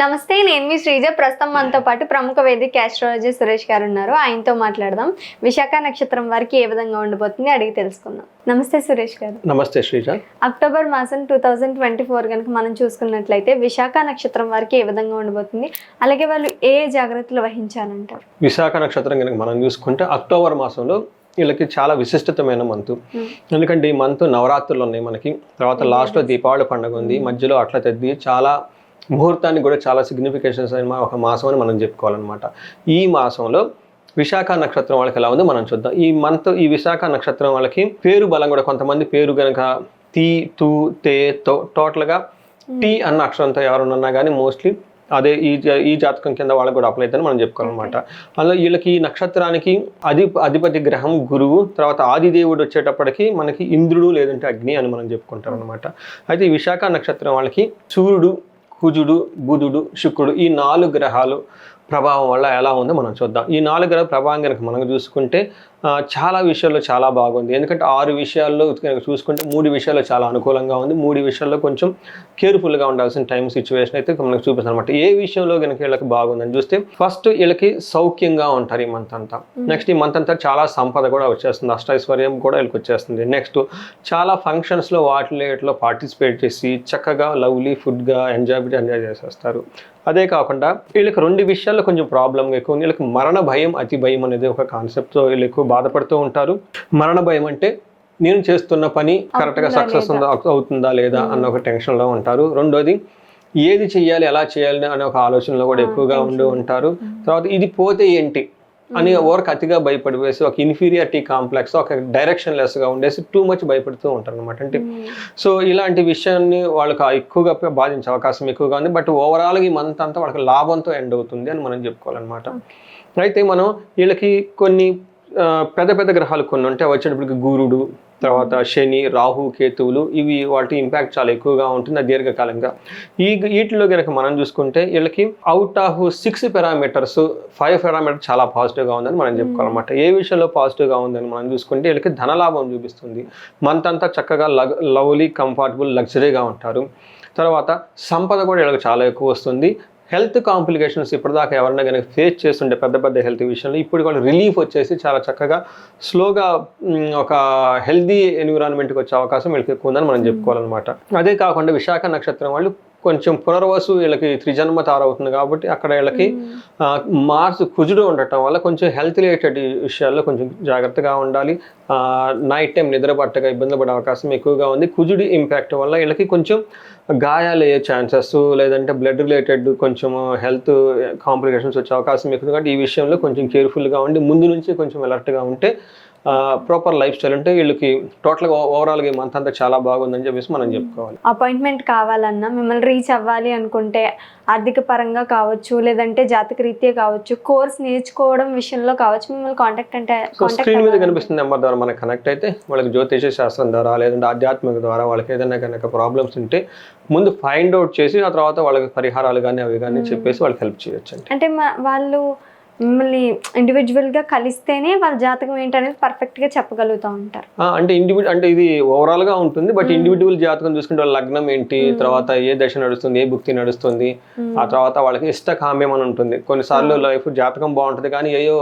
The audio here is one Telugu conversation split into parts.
నమస్తే నేను మీ శ్రీజ. ప్రస్తుతం మనతో పాటు ప్రముఖ వేదిక ఆస్ట్రాలజీ సురేష్ గారు ఉన్నారు ఆయనతో మాట్లాడదాం. విశాఖ నక్షత్రం వారికి ఏ విధంగా ఉండబోతుంది అడిగి తెలుసుకుందాం. నమస్తే సురేష్ గారు. నమస్తే శ్రీజ. అక్టోబర్ మాసం టూ థౌజండ్ ట్వంటీ ఫోర్ కనుక మనం చూసుకున్నట్లయితే విశాఖ నక్షత్రం వారికి ఏ విధంగా ఉండబోతుంది అలాగే వాళ్ళు ఏ జాగ్రత్తలు వహించాలంటారు? విశాఖ నక్షత్రం కనుక మనం చూసుకుంటే అక్టోబర్ మాసంలో వీళ్ళకి చాలా విశిష్టతమైన మంత్. ఎందుకంటే ఈ మంత్ నవరాత్రులు ఉన్నాయి మనకి. తర్వాత లాస్ట్లో దీపావళి పండుగ ఉంది. మధ్యలో అట్లా తెద్ది చాలా ముహూర్తానికి కూడా చాలా సిగ్నిఫికేషన్స్ అయిన ఒక మాసం అని మనం చెప్పుకోవాలన్నమాట. ఈ మాసంలో విశాఖ నక్షత్రం వాళ్ళకి ఎలా ఉందో మనం చూద్దాం. ఈ మంత్ ఈ విశాఖ నక్షత్రం వాళ్ళకి పేరు బలం కూడా కొంతమంది పేరు కనుక తీ తూ తే తో టోటల్గా టీ అన్న అక్షరంతో ఎవరున్నా కానీ మోస్ట్లీ అదే ఈ జా- ఈ జాతకం కింద వాళ్ళకి కూడా అప్లై అవుతుందని మనం చెప్పుకోవాలన్నమాట. అందులో వీళ్ళకి ఈ నక్షత్రానికి అధి అధిపతి గ్రహం గురువు తర్వాత ఆదిదేవుడు వచ్చేటప్పటికి మనకి ఇంద్రుడు లేదంటే అగ్ని అని మనం చెప్పుకుంటాం అనమాట అయితే ఈ విశాఖ నక్షత్రం వాళ్ళకి సూర్యుడు కుజుడు బుధుడు శుక్రుడు ఈ నాలుగు గ్రహాలు ప్రభావం వల్ల ఎలా ఉందో మనం చూద్దాం. ఈ నాలుగు గ్రహ ప్రభావం కనుక మనం చూసుకుంటే చాలా విషయాల్లో చాలా బాగుంది. ఎందుకంటే ఆరు విషయాల్లో కనుక చూసుకుంటే మూడు విషయాల్లో చాలా అనుకూలంగా ఉంది. మూడు విషయాల్లో కొంచెం కేర్ఫుల్గా ఉండాల్సిన టైం సిచ్యువేషన్ అయితే మనకు చూపిస్తుంది అనమాట ఏ విషయంలో కనుక వీళ్ళకి బాగుందని చూస్తే ఫస్ట్ వీళ్ళకి సౌఖ్యంగా ఉంటారు ఈ మంత్ అంతా. నెక్స్ట్ ఈ మంత్ అంతా చాలా సంపద కూడా వచ్చేస్తుంది. అష్టైశ్వర్యం కూడా వీళ్ళకి వచ్చేస్తుంది. నెక్స్ట్ చాలా ఫంక్షన్స్లో వాటిలో పార్టిసిపేట్ చేసి చక్కగా లవ్లీ ఫుడ్గా ఎంజాయ్ ఎంజాయ్ చేసేస్తారు. అదే కాకుండా వీళ్ళకి రెండు విషయాల్లో కొంచెం ప్రాబ్లంగా ఎక్కువ ఉంది. వీళ్ళకి మరణ భయం అతి భయం అనేది ఒక కాన్సెప్ట్తో వీళ్ళు ఎక్కువ బాధపడుతూ ఉంటారు. మరణ భయం అంటే నేను చేస్తున్న పని కరెక్ట్గా సక్సెస్ ఉందా అవుతుందా లేదా అన్న ఒక టెన్షన్లో ఉంటారు. రెండోది ఏది చేయాలి ఎలా చేయాలి అనే ఒక ఆలోచనలో కూడా ఎక్కువగా ఉండి ఉంటారు. తర్వాత ఇది పోతే ఏంటి? అని ఓరకు అతిగా భయపడివేసి ఒక ఇన్ఫీరియారిటీ కాంప్లెక్స్ ఒక డైరెక్షన్ లెస్గా ఉండేసి టూ మచ్ భయపడుతూ ఉంటారు అనమాట అంటే సో ఇలాంటి విషయాన్ని వాళ్ళకి ఎక్కువగా బాధించే అవకాశం ఎక్కువగా ఉంది. బట్ ఓవరాల్గా ఈ మంత్ అంతా వాళ్ళకి లాభంతో ఎండ్ అవుతుంది అని మనం చెప్పుకోవాలన్నమాట. అయితే మనం వీళ్ళకి కొన్ని పెద్ద పెద్ద గ్రహాలు కొన్ని ఉంటాయి వచ్చేటప్పటికి గురుడు తర్వాత శని రాహు కేతువులు ఇవి వాటి ఇంపాక్ట్ చాలా ఎక్కువగా ఉంటుంది దీర్ఘకాలంగా. ఈ వీటిలో కనుక మనం చూసుకుంటే వీళ్ళకి out of six parameters five parameter చాలా పాజిటివ్గా ఉందని మనం చెప్పుకోవాలన్నమాట. ఏ విషయంలో పాజిటివ్గా ఉందని మనం చూసుకుంటే వీళ్ళకి ధనలాభం చూపిస్తుంది. మంత్ అంతా చక్కగా లగ్ లవ్లీ కంఫర్టబుల్ లగ్జరీగా ఉంటారు. తర్వాత సంపద కూడా వీళ్ళకి చాలా ఎక్కువ వస్తుంది. హెల్త్ కాంప్లికేషన్స్ ఇప్పటిదాకా ఎవరైనా కనుక ఫేస్ చేస్తుంటే పెద్ద పెద్ద హెల్త్ విషయంలో ఇప్పుడు కూడా రిలీఫ్ వచ్చేసి చాలా చక్కగా స్లోగా ఒక హెల్దీ ఎన్విరాన్మెంట్కి వచ్చే అవకాశం వీళ్ళకి ఎక్కువ ఉందని మనం చెప్పుకోవాలన్నమాట. అదే కాకుండా విశాఖ నక్షత్రం వాళ్ళు కొంచెం పునర్వసు వీళ్ళకి త్రిజన్మ తారవుతుంది కాబట్టి అక్కడ వీళ్ళకి మార్స్ కుజుడు ఉండటం వల్ల కొంచెం హెల్త్ రిలేటెడ్ విషయాల్లో కొంచెం జాగ్రత్తగా ఉండాలి. నైట్ టైం నిద్ర పట్టగా ఇబ్బంది పడే అవకాశం ఎక్కువగా ఉంది. కుజుడి ఇంపాక్ట్ వల్ల వీళ్ళకి కొంచెం గాయాలు అయ్యే ఛాన్సెస్ లేదంటే బ్లడ్ రిలేటెడ్ కొంచెం హెల్త్ కాంప్లికేషన్స్ వచ్చే అవకాశం ఎక్కువ. కాబట్టి ఈ విషయంలో కొంచెం కేర్ఫుల్గా ఉండి ముందు నుంచి కొంచెం అలర్ట్గా ఉంటే ప్రాపర్ లైఫ్ స్టైల్ అంటే వీళ్ళకి టోటల్గా ఓవరాల్గా మంత్ అంతా చాలా బాగుందని చెప్పేసి మనం చెప్పుకోవాలి. అపాయింట్మెంట్ కావాలన్నా మిమ్మల్ని రీచ్ అవ్వాలి అనుకుంటే ఆర్థిక పరంగా కావచ్చు లేదంటే జాతక రీత్యా కావచ్చు కోర్స్ నేర్చుకోవడం విషయంలో కావచ్చు మిమ్మల్ని కాంటాక్ట్ అంటే స్క్రీన్ మీద కనిపిస్తున్న నెంబర్ ద్వారా మనకు కనెక్ట్ అయితే వాళ్ళకి జ్యోతిష శాస్త్రం ద్వారా లేదంటే ఆధ్యాత్మిక ద్వారా వాళ్ళకి ఏదైనా కనుక ప్రాబ్లమ్స్ ఉంటే ముందు ఫైండ్ అవుట్ చేసి ఆ తర్వాత వాళ్ళకి పరిహారాలు కానీ అవి కానీ చెప్పేసి వాళ్ళకి హెల్ప్ చేయొచ్చు అంటే వాళ్ళు మిమ్మల్ని individual గా కలిస్తేనే వాళ్ళ జాతకం ఏంటనేది perfect గా చెప్పగలుగుతూ ఉంటారు. అంటే ఇండివిజువల్ అంటే ఇది ఓవరాల్గా ఉంటుంది బట్ ఇండివిజువల్ జాతకం చూసుకుంటే వాళ్ళ లగ్నం ఏంటి తర్వాత ఏ దశ నడుస్తుంది ఏ భుక్తి నడుస్తుంది ఆ తర్వాత వాళ్ళకి ఇష్ట కామ్యం అని ఉంటుంది. కొన్నిసార్లు లైఫ్ జాతకం బాగుంటుంది కానీ ఏయో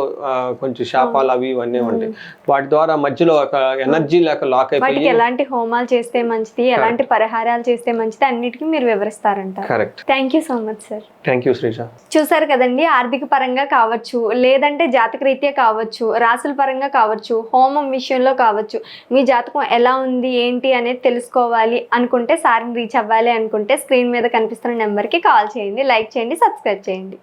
కొంచెం శాపాలు అవి ఇవన్నీ ఉంటాయి. వాటి ద్వారా మధ్యలో ఒక ఎనర్జీ లేక లాక్ అయిపోయి ఎలాంటి హోమాలు చేస్తే మంచిది ఎలాంటి పరిహారాలు చేస్తే మంచిది అన్నిటికీ మీరు వివరిస్తారంటారు correct thank you so much sir thank you Sreeja చూసారు కదండి ఆర్థిక పరంగా కావచ్చు లేదంటే జాతక రీత్యా కావచ్చు రాసుల పరంగా కావచ్చు హోమం విషయంలో కావచ్చు మీ జాతకం ఎలా ఉంది ఏంటి అనేది తెలుసుకోవాలి అనుకుంటే సార్ని రీచ్ అవ్వాలి అనుకుంటే స్క్రీన్ మీద కనిపిస్తున్న నెంబర్కి కాల్ చేయండి లైక్ చేయండి సబ్స్క్రైబ్ చేయండి.